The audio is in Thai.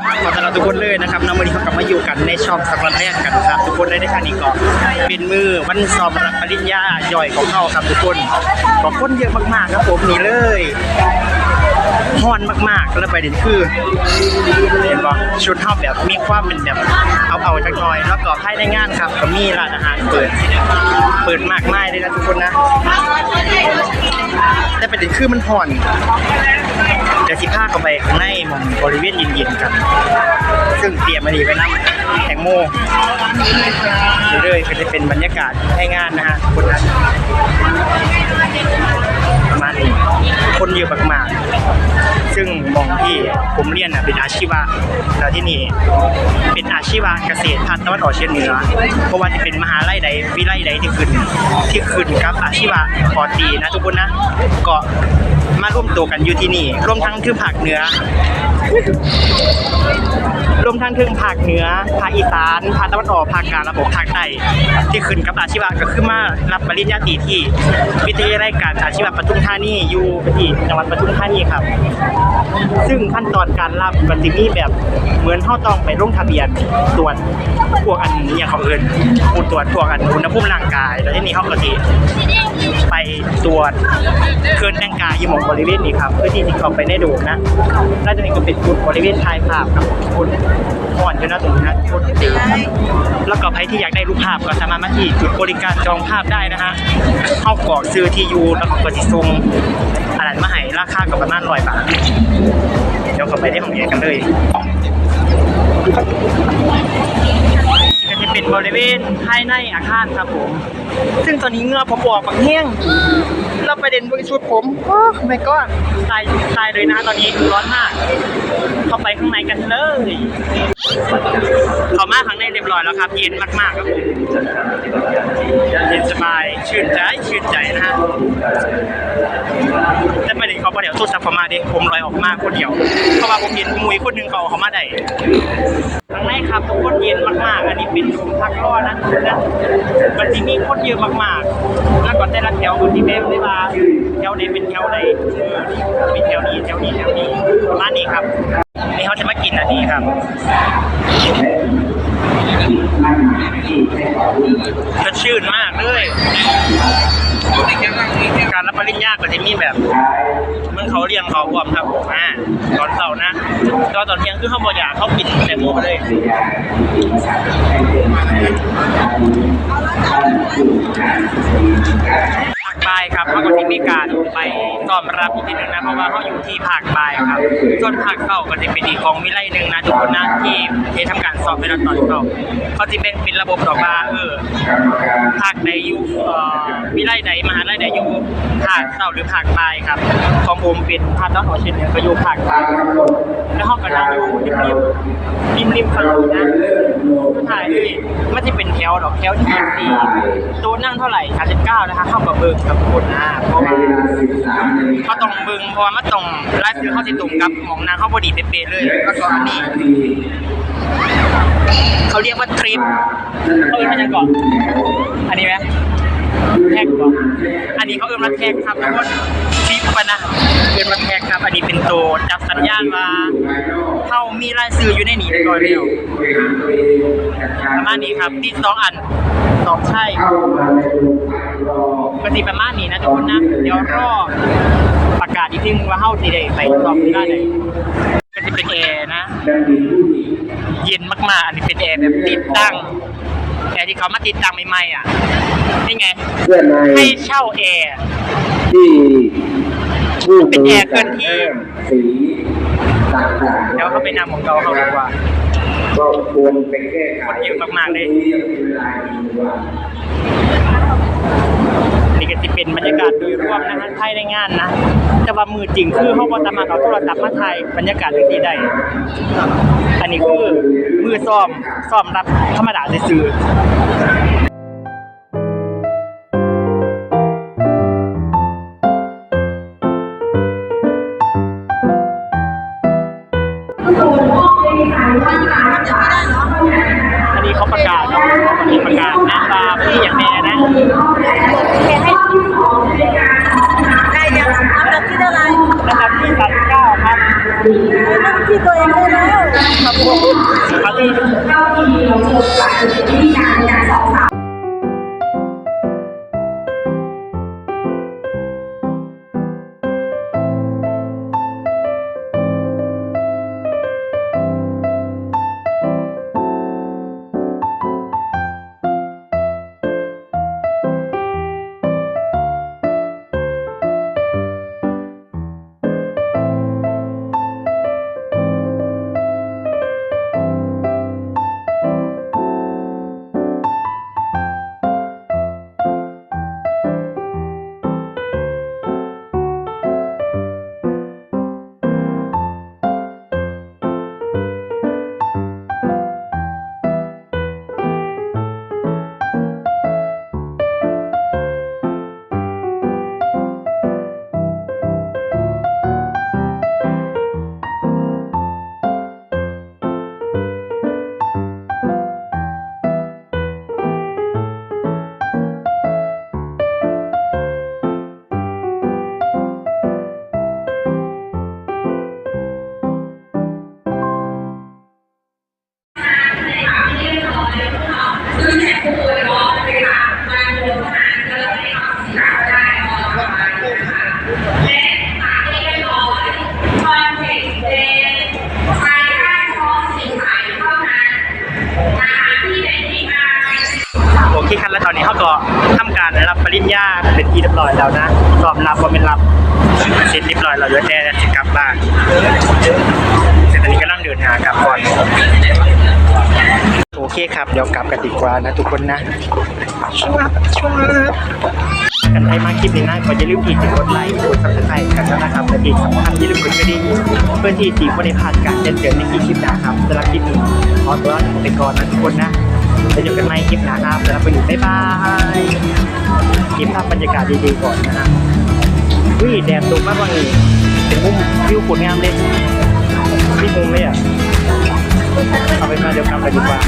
ขอต้อนรับทุกคนเลยนะครับน้องวันนี้เขากลับมาอยู่กันในช่องสักวันแรกกันครับ ทุกคนได้ในครั้งนี้ก็เป็นมือวันสอบรับปริญญาย่อยของเขาครับทุกคนขอบคนเยอะมากๆครับผมนี่เลยฮอนมากๆ แล้วประเด็นคือเห็นปะชุดเท่าแบบมีความเป็นแบบเอาเอาๆจักหน่อย แล้วก็ภายในงานครับก็มีร้านอาหารเปิด เปิดมากมายเลยนะทุกคนนะ แต่ประเด็นคือมันห่อนเดี๋ยวสิพาเข้าไปข้างในมองบริเวณเย็นๆกัน ซึ่งเตรียมมาดีไปนำแตงโมเรื่อยๆก็จะเป็นบรรยากาศให้งานนะฮะคนนั้น ประมาณนี้คนเยอะมากๆซึ่งมองที่ผมเรียนเป็นอาชีวะแล้วที่นี่เป็นอาชีวะเกษตรภาคตะวันออกเฉียงเหนือเพราะว่าจะเป็นมหาลัยใดวิไลใดที่ขึ้นที่ขึ้นกับอาชีวะปอตีนะทุกคนนะก็มาร่วมตัวกันอยู่ที่นี่ รวมทั้งคือภาคเหนือ มทั้งถึงภาคเหนือภาคอีสานภาคตะวันออกภาคกลางระบบภาคใต้ที่ขึ้นกับอาชีวะก็คือมารับปริญญาตรีที่วิทยาลัยการอาชีวะปทุมธานีอยู่ที่จังหวัดปทุมธานีครับ ซึ่งขั้นตอนการรับก็จะมีแบบเหมือนเข้าต้องไปลงทะเบียนตรวจพวกอันนี้อย่างเขาเอินอุตรวจพวกอันอุณหภูมิร่างกาย แล้วที่นี้เขาก็จะไปตรวจเคลื่อนแต่งกายยู่หมองบริเวณนี้ครับเพื่อที่จะเข้าไปในโดมนะแล้วจากนี้ก็เป็นจุดบ ริเวณถ่ายภาพครับคุณก่อนอยู่นะตรงนี้นะคุณตีครับแล้วก็ใครที่อยากได้รูปภาพก็สามารถมาที่จุดบริการจองภาพได้นะฮะเข้ากรอกซื้อที่ยูแล้วก็กดสิส่งอันนั้นมาให้ราคาก็ประมาณร้อยบาทเดี๋ยวเข้าไปในห้องเรียนกันเลยก็จะเป็นบริเวณภายในอาคารครับผม ซึ่งตอนนี้เงือผมออกบางแห้งเราประเด็นบริสุทธิ์ผมโอ้ไม่ก็ตายตายเลยนะตอนนี้ร้อนมาก ข้างในกันเลยเขามาข้างในเรียบร้อยแล้วครับ เย็นมากๆครับผมเย็นสบายชื่นใจชื่นใจนะฮะแต่ประเด็นเขาประเดี๋ยวตู้ซับเขามาดิผมลอยออกมาคนเดียวเพราะว่าผมเห็นมุยคนหนึ่งเขาเขามาได้ครั้งแรกครับทุกคนเย็นมากๆ อันนี้เป็นชุมพักรอดนะนะมันจะมีคนเยอะมากๆ แล้วก็แต่ละแถวคนที่แบบได้ว่าแถวไหนเป็นแถวไหนเออมีแถวนี้แถวนี้แถวนี้ประมาณนี้ครับ นี่เขาดนี้ครับสดชื่นมากเลยการรับปริญญาก็จะมีแบบเมื่อเขาเรียงเขาความครับอ่าตอนเช้านะก็ตอนเที่ยงคือเขาบอกอยากเขากินแต่โมไปเลยภาค บ่ายครับเขาก็จะมีการไปต้อนรับอีกทีหนึ่งนะเพราะว่าเขาอยู่ที่ภาคบ่ายครับส่วนภาคเข้าก็จะเป็นอีกของวิไลหนึ่งนะทุกคนนะที่ที่ทำการสอบไปแล้วตอนเข้าเขาจะเป็นเป็นระบบดอกว่าเออภาคใดอยู่เอ่อวิไลใดมหาลัยใดอยู่ภาคเศร้าหรือภาคปลายครับของผมเป็นภาคตะวันออกเฉียงเหนือก็อยู่ภาคปลายแล้วห้องก็นั่งอยู่ริมริมริมริมฝั่งนู้นะสุดท้ายเลยมันจะเป็นแถวดอกแถวที่ยี่สี่ตัวนั่งเท่าไหร่39นะคะเข้ากับเบิกกับคนนะเพราะว่าเขาต้องบิงเพราะว่ามันต้องไลฟ์คือเขาสิตรงกับหมองนางเขาพอดีเป๊ะๆเลยแล้วก็ตอนนี้ เขาเรียกว่าทริปเขาเรียกว่าจะก่อนอันนี้ไหมแท็กก่อนอันนี้เขาเอื้อมรัดแท็กครับทุกคนทริปไปนะเอื้อมรัดแท็กครับ อันนี้เป็นตัวจับสัญญาณว่าเขามีรายซื้ออยู่ในนี้เรียบร้อยแล้วประมาณนี้ครับติดสองอันสองใช่ กติประมาณนี้นะทุกคนนะ เดี๋ยวรอประกาศอีกทีนึงว่าเฮาสิได้ไปสอบที่ได้เลยก็จะเป็นแอร์นะ เย็นมากๆ อันนี้เป็นแอร์แบบติดตั้งแอร์ที่เขามาติดตั้งใหม่ๆอะนี่ไงเพื่อนในให้เช่าแอร์ที่ผู้เป็นแอร์เคลื่อนที่สีต่างๆเดี๋ยวเขาไปนำของเราเขาดีกว่าก็ควรไปแก้ไขคนเยอะมากๆเลย นี่ก็จะเป็นบรรยากาศโดยรวมนะฮะภายในงานนะ แต่ว่ามือจริงคือเขาบอสามารถเอาโทรศัพท์มาถ่ายบรรยากาศที่ได้อันนี้คือมือซ่อมซ่อมรับธรรมดาซื้อ ที่เท่าไหร่นะครับที่สามเก้าครับนั่งที่ตัวเองได้แล้วขอบปาร์ตี้เข้าทีเราเจอกับวิธีการในการสอบถาม แล้วตอนนี้เขาก็ทำการรับปริญญาเป็นที่เรียบร้อยแล้วนะรอบรับว่าเป็นรับเสร็จเรียบร้อยแล้วเหลือแต่จะกลับบ้านแต่ตอนนี้กำลังเดินทากลับก่อนโอเคครับ เดี๋ยวกลับกันดีกว่านะทุกคนนะช่วงช่วงกันใครมาคลิปนี้นะก็อย่าลืมอีกกดไลค์กดซับสไครต์กันแล้วนะครับและอีกสำคัญอย่าลืมกดกระดิ่งเพื่อที่ทีไม่ได้พลาดการแจ้งเตือนในคลิปหน้าครับสำหรับคลิปนี้ขอตัวลาไปก่อนนะทุกคนนะ จะอยู่กันไหมคลิปหน้าครับสำหรับวันนี้บ๊ายบายคลิปภาพบรรยากาศดีๆก่อนนะฮะอุ้ยแดดตกมากกว่านี้เป็นมุมวิวปวดงามเลยที่มุมเลยอะเอาไปมาเดี๋ยวกลับไปดีกว่า